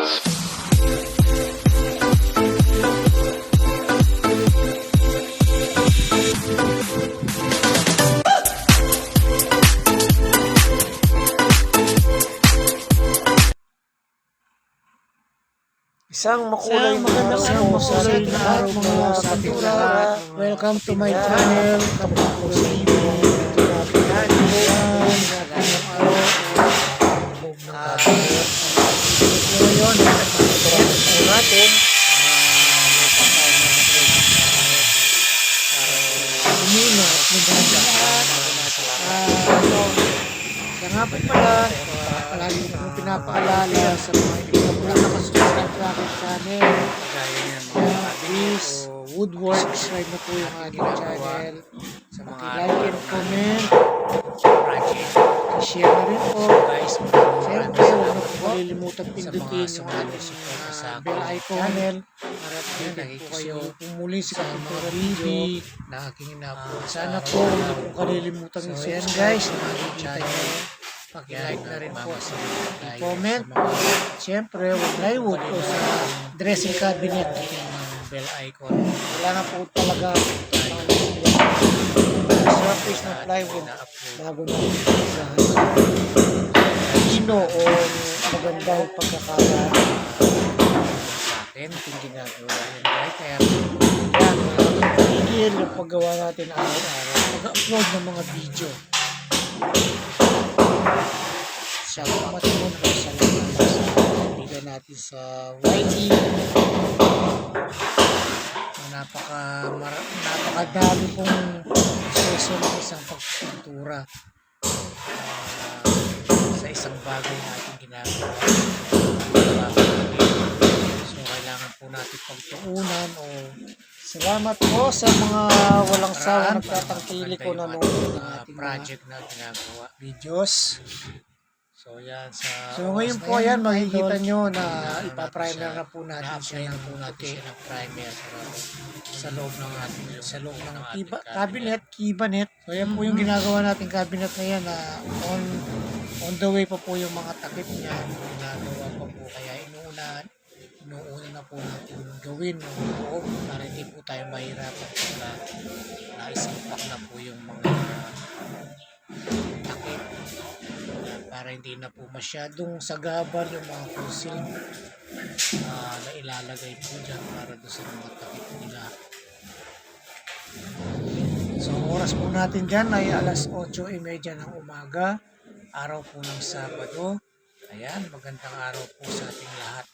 Mixes. Isang makulay Isang magandang na araw araw sa ating lahat. Welcome to my channel. Tapos pinapaalala sa mga hindi pa po nakasubscribe sa aking channel. Kaya please, Woodwork, subscribe na po yung aking channel. Sa mga like and comment, share na rin po. guys, Siyempre, huwag na po malilimutan pindutin yung ating uh, bell icon. Para updated po kayo kung muli si Kapitera TV na aking inapo. sana po huwag na po kalilimutan yung share guys. ating channel. Paki-like na rin po sa comment. Siyempre, huwag plywood o sa dressing cabinet. bell icon. Wala na po talaga surface ng plywood bago na sa Ino o magandang pagkakala Sa atin, yung ginagawa yun guys. Kaya yan, tigil yung paggawa natin araw-araw. Pag-upload ng mga video. Salamat po po sa lahat sa kaibigan natin sa YT. so, napaka, Napakadami pong proseso ng isang pagpintura. ah, sa isang bagay na ating ginagawa. So, kailangan po natin pagtuunan o Salamat po sa mga walang sawa paraan nagtatangkili para ko na maganda yung noon ng mga ating project na ginagawa. videos. So, yan sa So ngayon po na yan, makikita nyo na na- ipaprimer na po natin siya na po natin siya ng primer sa, loob ng ating Sa loob ng ating kiba, cabinet, cabinet. So yan po yung Mm-hmm. ginagawa nating cabinet na yan na on on the way pa po yung mga takip niya. ginagawa pa po kaya inuuna inuuna na po natin gawin ng loob para hindi po tayo mahirapan pagka naisimpak na po yung mga takip para hindi na po masyadong sagabal yung mga fossil ah, na ilalagay po dyan para doon sa mga takip nila So oras po natin dyan ay alas 8.30 ng umaga, araw po ng Sabado. ayan magandang araw po sa ating lahat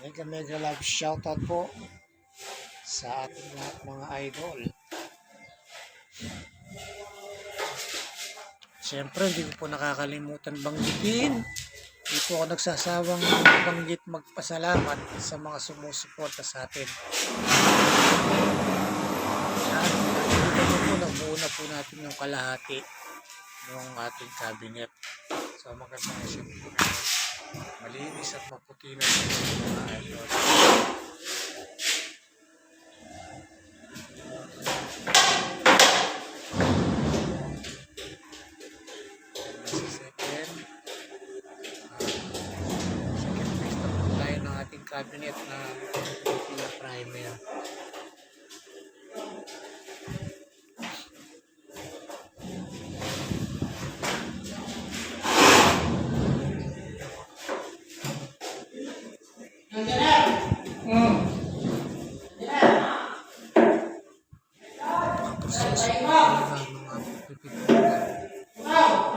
Mega mega love shoutout po sa ating mga idol. Siyempre, hindi ko po nakakalimutan banggitin. Hindi po ako nagsasawang banggit magpasalamat sa mga sumusuporta sa atin. Yan, nakikita niyo po, nabuo na po natin yung kalahati ng ating cabinet. so maganda na siya po malinis at maputi na po yung mga idol 5 minutes na pina-primer.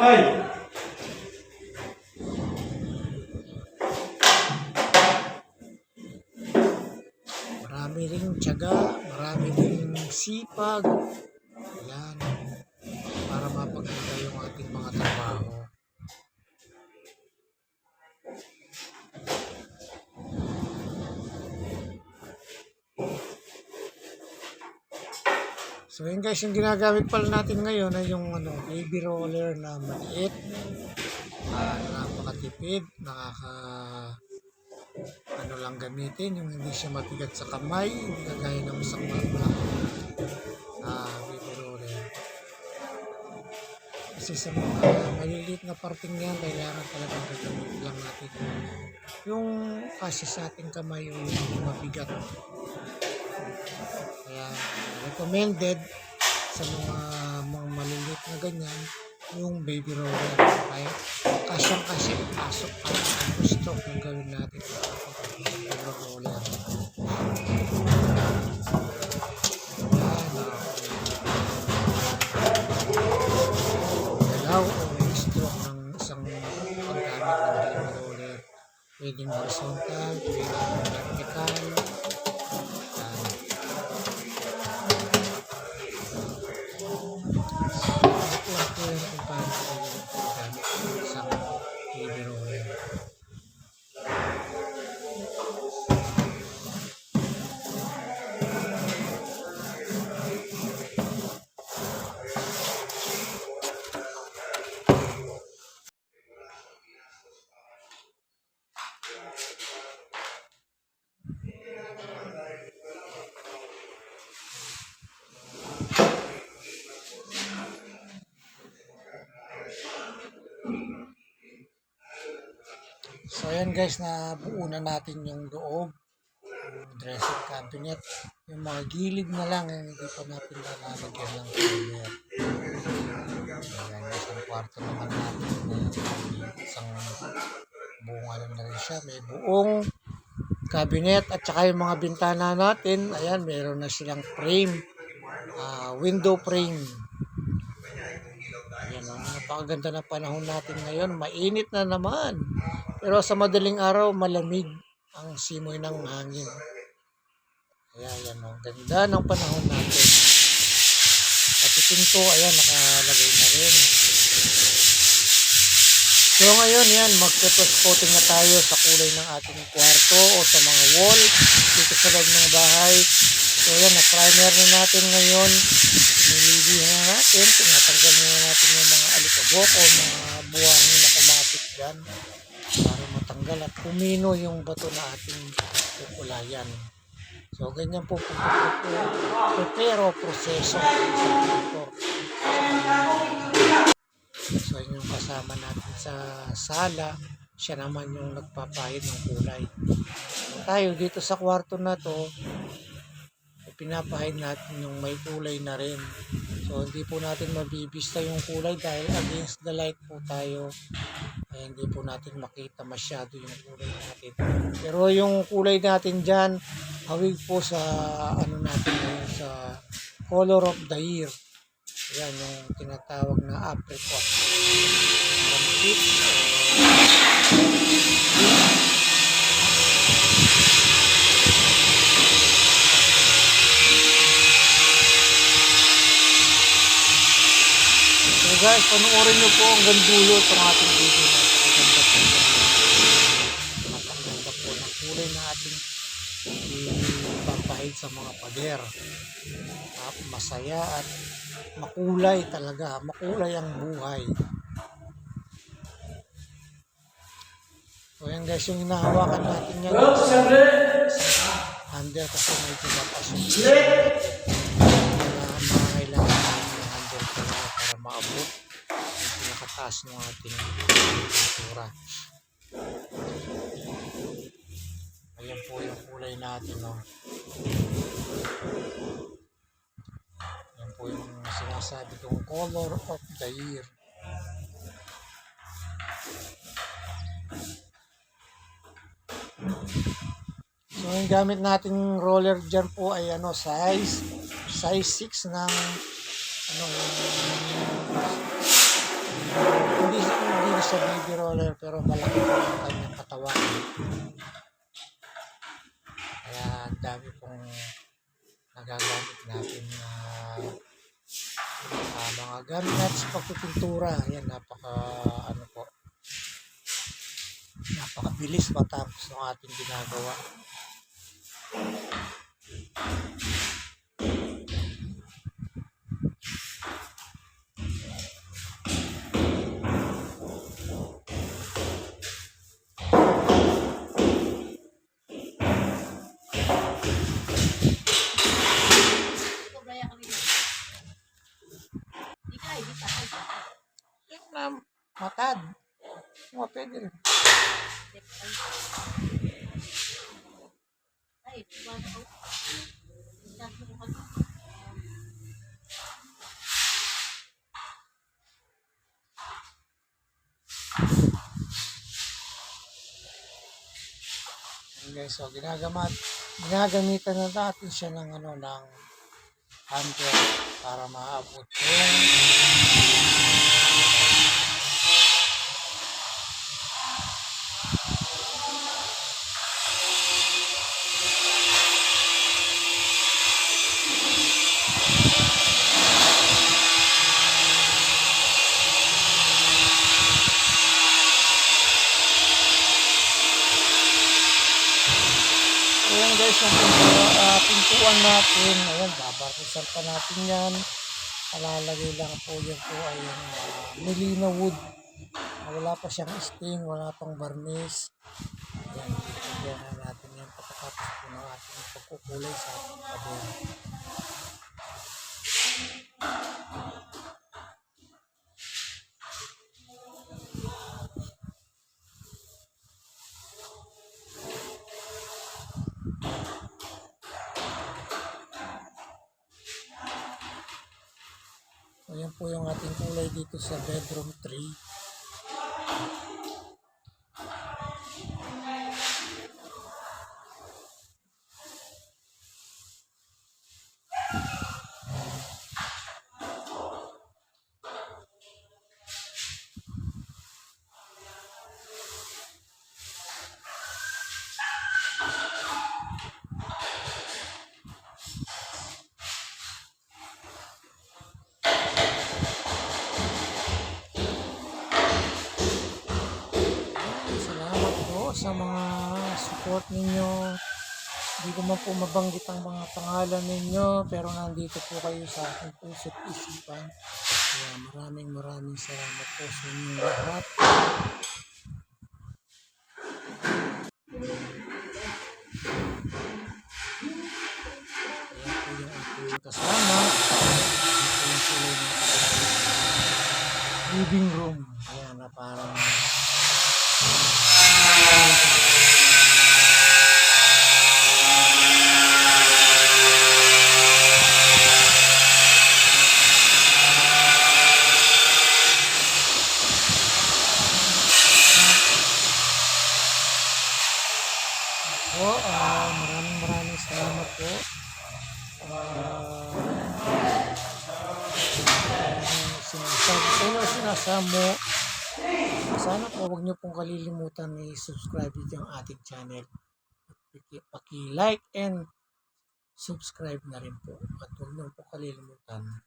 Ay! Sipag. Yan. Para mapaganda yung ating mga trabaho. So yun guys, yung ginagamit pala natin ngayon ay yung ano, baby roller na maliit. Ah, napakatipid, nakaka ano lang gamitin, yung hindi siya matigat sa kamay, hindi kagaya ng isang mga ah, baby roller. Kasi sa mga maliliit na parting yan, kailangan talagang gagamit lang natin yung kasi sa ating kamay yung mabigat. Kaya recommended sa mga mga maliliit na ganyan, yung baby roller. Kaya kasyang kasi pasok at ang gusto kung gawin natin baby roller. Pwedeng horizontal, pwedeng vertical. So ayan guys, na buo na natin yung loob, yung dressing cabinet, yung mga gilid na lang, yung hindi pa natin lalagyan ng color. Ayan, isang kwarto naman natin, isang buong ano na rin siya, may buong cabinet at saka yung mga bintana natin, ayan, meron na silang frame, ah, window frame. Ayan, ang napakaganda na panahon natin ngayon, mainit na naman. Pero sa madaling araw, malamig ang simoy ng hangin. Kaya yan o, ganda ng panahon natin. At ito ayan, nakalagay na rin. So ngayon, yan, magpepos-coating na tayo sa kulay ng ating kwarto o sa mga wall dito sa loob ng bahay. So yan, na-primer na natin ngayon. Nililihan na natin. Tinatanggal na natin yung mga alikabok o mga buhangin na kumapit dyan para matanggal at kumino yung bato na ating kukulayan. So, ganyan po po pero proseso. So, yun yung kasama natin sa sala. Siya naman yung nagpapahid ng kulay. Tayo dito sa kwarto na to, pinapahid natin yung may kulay na rin. So, hindi po natin mabibista yung kulay dahil against the light po tayo. Ay, hindi po natin makita masyado yung kulay natin. Pero yung kulay natin dyan, hawig po sa ano natin sa color of the year. Yan yung tinatawag na apricot. Um, guys, panoorin nyo po ang gandulo itong ating video na napakaganda po. Napakaganda po ng kulay na ating ipapahid sa mga pader. At masaya at makulay talaga. Makulay ang buhay. So yan guys, yung hinahawakan natin yan. Handle kasi medyo matas maabot yung pinakataas ng ating pintura. Ayan po yung kulay natin, no? Ayan po yung sinasabi kong color of the year. So, yung gamit nating roller dyan po ay ano, size size 6 ng ano hindi hindi sa baby roller pero malaki po ang kanyang katawan. Kaya ang dami pong nagagamit natin na ah, mga gamit natin sa pagpipintura. Ayan, napaka ano po napakabilis matapos ng ating ginagawa. Mo, pwede rin. Ayan guys, so ginagamat, ginagamitan na natin siya ng ano, ng hunter para maabot yung Ayan guys, yung pinto, ah, pintuan natin. Ayan, babarkusan pa natin yan. Alalagay lang po yan po ay yung uh, Melina wood. Ah, wala pa siyang stain, wala pang varnish. Ayan, na natin yan pagkatapos po ng ating pagkukulay sa ating pader. Po yung ating kulay dito sa bedroom 3. Support ninyo. Hindi ko man po mabanggit ang mga pangalan ninyo, pero nandito po kayo sa aking puso't isipan. Kaya maraming maraming salamat po sa inyong lahat. Ayan po yung aking kasama. Ito yung living room. Ayan na parang po. ah maraming maraming salamat po. Ah, sinasabi sinasamo. Sana po huwag niyo pong kalilimutan na i-subscribe ang ating channel. At paki- paki-like and subscribe na rin po. At huwag niyo po kalilimutan